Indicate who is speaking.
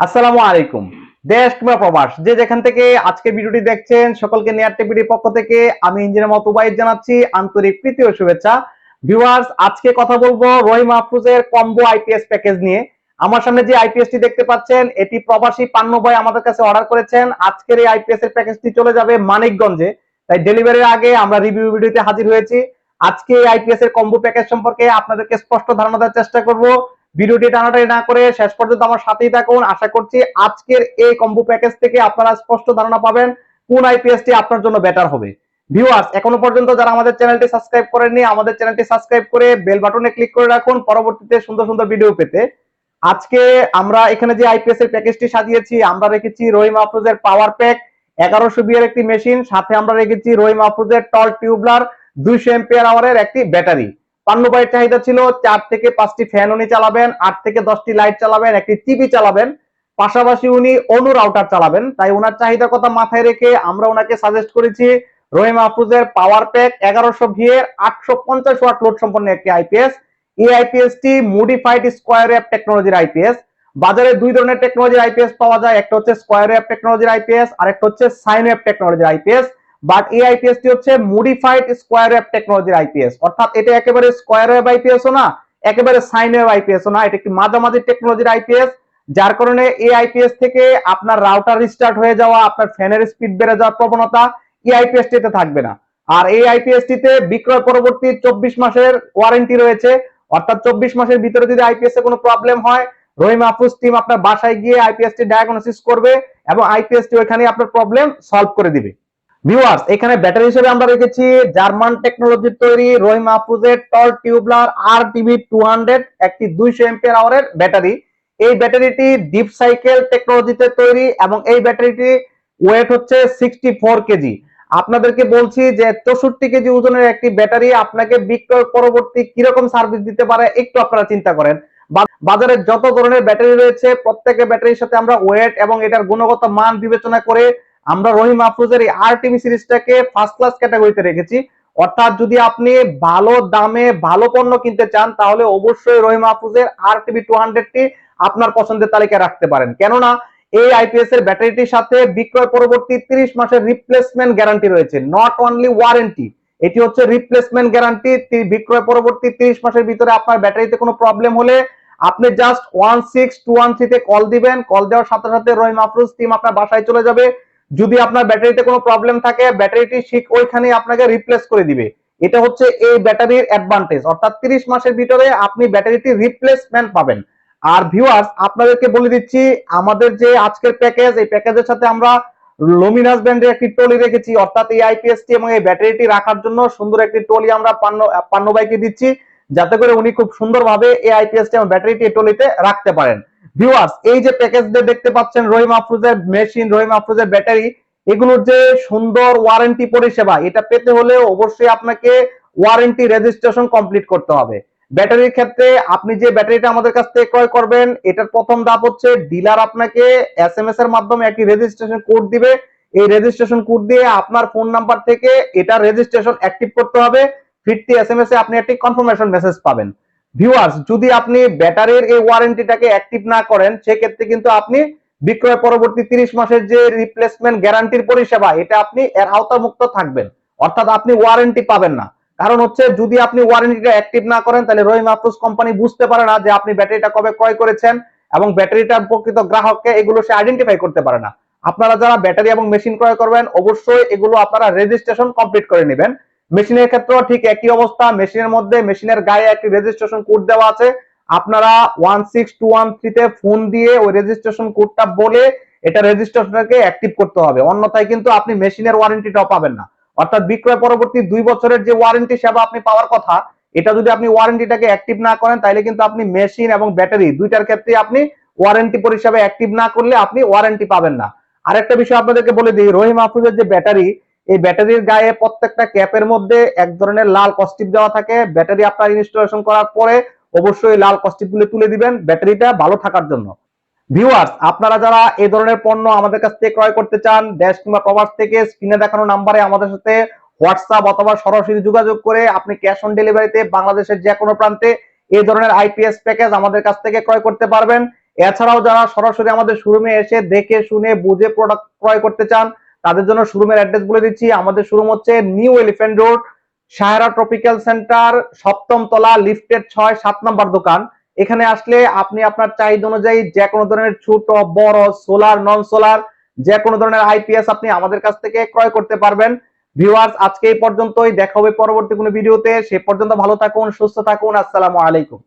Speaker 1: আসসালামু আলাইকুম। দেশ কিংবা প্রবাস, যে যেখান থেকে আজকে ভিডিওটি দেখছেন, সকলকে নেয়ার টিভির পক্ষ থেকে আমি ইঞ্জিনিয়ার মতুবাইদ জানাচ্ছি আন্তরিক প্রীতি ও শুভেচ্ছা। ভিউয়ার্স, আজকে কথা বলব রহিম আফরুজের কম্বো আইপিএস প্যাকেজ নিয়ে। আমার সামনে যে আইপিএস টি দেখতে পাচ্ছেন, এটি প্রবাসী পান্ন ভাই আমাদের কাছে অর্ডার করেছেন। আজকের এই আইপিএস এর প্যাকেজটি চলে যাবে মানিকগঞ্জে। তাই ডেলিভারির আগে আমরা রিভিউ ভিডিওতে হাজির হয়েছি। আজকে এই আইপিএস এর কম্বো প্যাকেজ সম্পর্কে আপনাদেরকে স্পষ্ট ধারণা দেওয়ার চেষ্টা করব। ভিডিওটি টানাটানি না করে শেষ পর্যন্ত আমার সাথেই থাকুন। আশা করছি আজকের এই কম্বো প্যাকেজ থেকে আপনারা স্পষ্ট ধারণা পাবেন কোন আইপিএস টি আপনার জন্য বেটার হবে। ভিউয়ার্স এখনও পর্যন্ত যারা আমাদের চ্যানেলটি সাবস্ক্রাইব করেননি, আমাদের চ্যানেলটি সাবস্ক্রাইব করে বেল বাটনে ক্লিক করে রাখুন। পরবর্তীতে সুন্দর সুন্দর ভিডিও পেতে। আজকে আমরা এখানে যে আইপিএস এর প্যাকেজটি সাজিয়েছি, আমরা রেখেছি রহিম আফরোজের পাওয়ার প্যাক এগারোশো বিয়ের একটি মেশিন সাথে আমরা রেখেছি রহিম আফরোজের টল টিউবলার দুইশো এম্পিয়ার আওয়ারের একটি ব্যাটারি পান্নবাইয়ের চাহিদা ছিল চার থেকে পাঁচটি ফ্যান উনি চালাবেন, আট থেকে দশটি লাইট চালাবেন, একটি টিভি চালাবেন। পাশাপাশি উনি অনু রাউটার চালাবেন। তাই ওনার চাহিদার কথা মাথায় রেখে আমরা ওনাকে সাজেস্ট করেছি রহিম আফরুজের পাওয়ার প্যাক এগারোশো ভিএর আটশো পঞ্চাশ ওয়াট লোড সম্পন্ন একটি আইপিএস এই আইপিএস টি মডিফাইড স্কোয়ার অ্যাপ টেকনোলজির আইপিএস বাজারে দুই ধরনের টেকনোলজির আইপিএস পাওয়া যায়। একটা হচ্ছে স্কোয়ার অ্যাপ টেকনোলজির আইপিএস আর একটা হচ্ছে সাইন অ্যাপ টেকনোলজির আইপিএস বাট এই আইপিএস টি হচ্ছে মডিফাইড স্কোয়ার অ্যাপ টেকনোলজির আইপিএস অর্থাৎ এটা একেবারে স্কোয়ার ওয়েব আইপিএস না একেবারে সাইন ওয়েব আইপিএস না এটা একটি মাঝামাঝি টেকনোলজির আইপিএস যার কারণে এই আইপিএস থেকে আপনার রাউটার রিস্টার্ট হয়ে যাওয়া আপনার ফ্যানের স্পিড বেড়ে যাওয়ার প্রবণতা এই আইপিএস টিতে থাকবে না আর এই আইপিএস টিতে বিক্রয় পরবর্তী চব্বিশ মাসের ওয়ারেন্টি রয়েছে অর্থাৎ চব্বিশ মাসের ভিতরে যদি আইপিএস এ কোনো প্রবলেম হয় রহিম আফরুজ টিম আপনার বাসায় গিয়ে আইপিএস টি ডায়াগনোসিস করবে এবং আইপিএস টি ওইখানে আপনার প্রবলেম সলভ করে দিবে ভিউয়ার্স এখানে ব্যাটারি হিসেবে আমরা রেখেছি জার্মান টেকনোলজির তৈরি Rahim আফরুজের tall tubular R TV two hundred একটি দুইশো এম্পিয়ার আওয়ারের ব্যাটারি এই ব্যাটারিটি ডিপ সাইকেল টেকনোলজিতে তৈরি এবং এই ব্যাটারিটি ওয়েট হচ্ছে সিক্সটি ফোর কেজি আপনাদেরকে বলছি যে চৌষট্টি কেজি ওজনের একটি ব্যাটারি আপনাকে বিক্রয় পরবর্তী কীরকম সার্ভিস দিতে পারে একটু আপনারা চিন্তা করেন। বাজারে যত ধরনের ব্যাটারি রয়েছে, প্রত্যেকের ব্যাটারির সাথে আমরা ওয়েট এবং এটার গুণগত মান বিবেচনা করে আমরা রহিম আফরোজের এই আর টিভি সিরিজটাকে ফার্স্ট ক্লাস ক্যাটাগরিতে রেখেছি। অর্থাৎ যদি আপনি ভালো দামে ভালো পণ্য কিনতে চান, তাহলে অবশ্যই রহিম আফরোজের আর টিভি টু হান্ড্রেডটি আপনার পছন্দের তালিকায় রাখতে পারেন। কেননা এই আইপিএস এর ব্যাটারিটির সাথে বিক্রয় পরবর্তী 30 মাসের রিপ্লেসমেন্ট গ্যারান্টি রয়েছে। নট অনলি ওয়ারেন্টি এটি হচ্ছে রিপ্লেসমেন্ট গ্যারান্টি বিক্রয় পরবর্তী 30 মাসের ভিতরে আপনার ব্যাটারিতে কোনো প্রবলেম হলে আপনি just one six two one থ্রিতে কল দিবেন। কল দেওয়ার সাথে সাথে রহিম আফরোজ টিম আপনার বাসায় চলে যাবে। যদি আপনার ব্যাটারিতে কোনো প্রবলেম থাকে, ব্যাটারিটি ঠিক ওইখানেই আপনাকে রিপ্লেস করে দিবে। এটা হচ্ছে এই ব্যাটারির অ্যাডভান্টেজ অর্থাৎ 30 মাসের ভিতরে আপনি ব্যাটারিটি রিপ্লেসমেন্ট পাবেন। আর ভিউয়ার্স আপনাদেরকে বলে দিচ্ছি, আমাদের যে আজকের প্যাকেজ এই প্যাকেজের সাথে আমরা লুমিনাস ব্র্যান্ডের একটি টলি রেখেছি। অর্থাৎ এই আইপিএস টি এবং এই ব্যাটারিটি রাখার জন্য সুন্দর একটি টলি আমরা পান্ন পান্ন বাইকে দিচ্ছি, যাতে করে উনি খুব সুন্দরভাবে এই আইপিএস টি এবং ব্যাটারিটি টলিতে রাখতে পারেন। ভিউয়ার্স এই যে প্যাকেজ দেখতে পাচ্ছেন, রহিম আফরুজের মেশিন রহিম আফরুজের ব্যাটারি এগুলোর যে সুন্দর ওয়ারেন্টি পরিষেবা, এটা পেতে হলে অবশ্যই আপনাকে ওয়ারেন্টি রেজিস্ট্রেশন কমপ্লিট করতে হবে। ব্যাটারির ক্ষেত্রে আপনি যে ব্যাটারিটা আমাদের কাছ থেকে ক্রয় করবেন, এটার প্রথম ধাপ হচ্ছে ডিলার আপনাকে এস এম এস এর মাধ্যমে একটি রেজিস্ট্রেশন কোড দিবে। এই রেজিস্ট্রেশন কোড দিয়ে আপনার ফোন নাম্বার থেকে এটা রেজিস্ট্রেশন অ্যাক্টিভ করতে হবে। ফিরতি এস এম এস এ আপনি একটি কনফার্মেশন মেসেজ পাবেন। ভিউয়ার্স যদি আপনি ব্যাটারির এই ওয়ারেন্টিটাকে অ্যাক্টিভ না করেন, সেক্ষেত্রে কিন্তু আপনি বিক্রয় পরবর্তী 30 মাসের যে রিপ্লেসমেন্ট গ্যারান্টির পরিষেবা, এটা আপনি এর আওতামুক্ত থাকবেন। অর্থাৎ আপনি ওয়ারেন্টি পাবেন না। কারণ হচ্ছে, যদি আপনি ওয়ারেন্টিটা অ্যাক্টিভ না করেন, তাহলে রহিম আফরোজ কোম্পানি বুঝতে পারে না যে আপনি ব্যাটারিটা কবে ক্রয় করেছেন এবং ব্যাটারিটার প্রকৃত গ্রাহককে এগুলো সে আইডেন্টিফাই করতে পারে না। আপনারা যারা ব্যাটারি এবং মেশিন ক্রয় করবেন, অবশ্যই এগুলো আপনারা রেজিস্ট্রেশন কমপ্লিট করে নেবেন। মেশিনের ক্ষেত্রেও ঠিক একই অবস্থা। মেশিনের মধ্যে মেশিনের গায়ে একটি রেজিস্ট্রেশন কোড দেওয়া আছে। আপনারা ওয়ান সিক্স টু ওয়ান থ্রিতে ফোন দিয়ে ওই রেজিস্ট্রেশন কোডটা বলে এটা রেজিস্ট্রেশনটাকে অ্যাক্টিভ করতে হবে। অন্যথায় কিন্তু আপনি মেশিনের ওয়ারেন্টিটাও পাবেন না। অর্থাৎ বিক্রয় পরবর্তী দুই বছরের যে ওয়ারেন্টি সেবা আপনি পাওয়ার কথা, এটা যদি আপনি ওয়ারেন্টিটাকে অ্যাক্টিভ না করেন তাহলে কিন্তু আপনি মেশিন এবং ব্যাটারি দুইটার ক্ষেত্রে আপনি ওয়ারেন্টি পরিষেবা অ্যাক্টিভ না করলে আপনি ওয়ারেন্টি পাবেন না। আরেকটা বিষয় আপনাদেরকে বলে দিই, রহিম আফরুজের যে ব্যাটারি এই ব্যাটারির গায়ে প্রত্যেকটা ক্যাপের মধ্যে এক ধরনের লাল কস্টিপ দেওয়া থাকে। ব্যাটারি আপনার ইনস্টলেশন করার পরে অবশ্যই লাল কস্টিপগুলো তুলে দিবেন, ব্যাটারিটা ভালো থাকার জন্য। ভিউয়ার্স আপনারা যারা এই ধরনের পণ্য আমাদের কাছ থেকে ক্রয় করতে চান, দেশ কিংবা প্রবাস থেকে স্ক্রিনে দেখানো নাম্বারে আমাদের সাথে হোয়াটসঅ্যাপ অথবা সরাসরি যোগাযোগ করে আপনি ক্যাশ অন ডেলিভারিতে বাংলাদেশের যে কোনো প্রান্তে এই ধরনের আইপিএস প্যাকেজ আমাদের কাছ থেকে ক্রয় করতে পারবেন। এছাড়াও যারা সরাসরি আমাদের শোরুমে এসে দেখে, শুনে, বুঝে প্রোডাক্ট ক্রয় করতে চান তাদের জন্য শোরুমের অ্যাড্রেস বলে দিচ্ছি। আমাদের শোরুম হচ্ছে new elephant road Sahara tropical centre সপ্তম তলা লিফটেড ছয়, সাত নম্বর দোকান। এখানে আসলে আপনি আপনার চাহিদা অনুযায়ী যে কোনো ধরনের ছোট, বড় সোলার নন সোলার যে কোনো ধরনের আইপিএস আপনি আমাদের কাছ থেকে ক্রয় করতে পারবেন। ভিউয়ার্স আজকে এই পর্যন্তই। দেখা হবে পরবর্তী কোনো ভিডিওতে। সে পর্যন্ত ভালো থাকুন, সুস্থ থাকুন। আসসালামু আলাইকুম।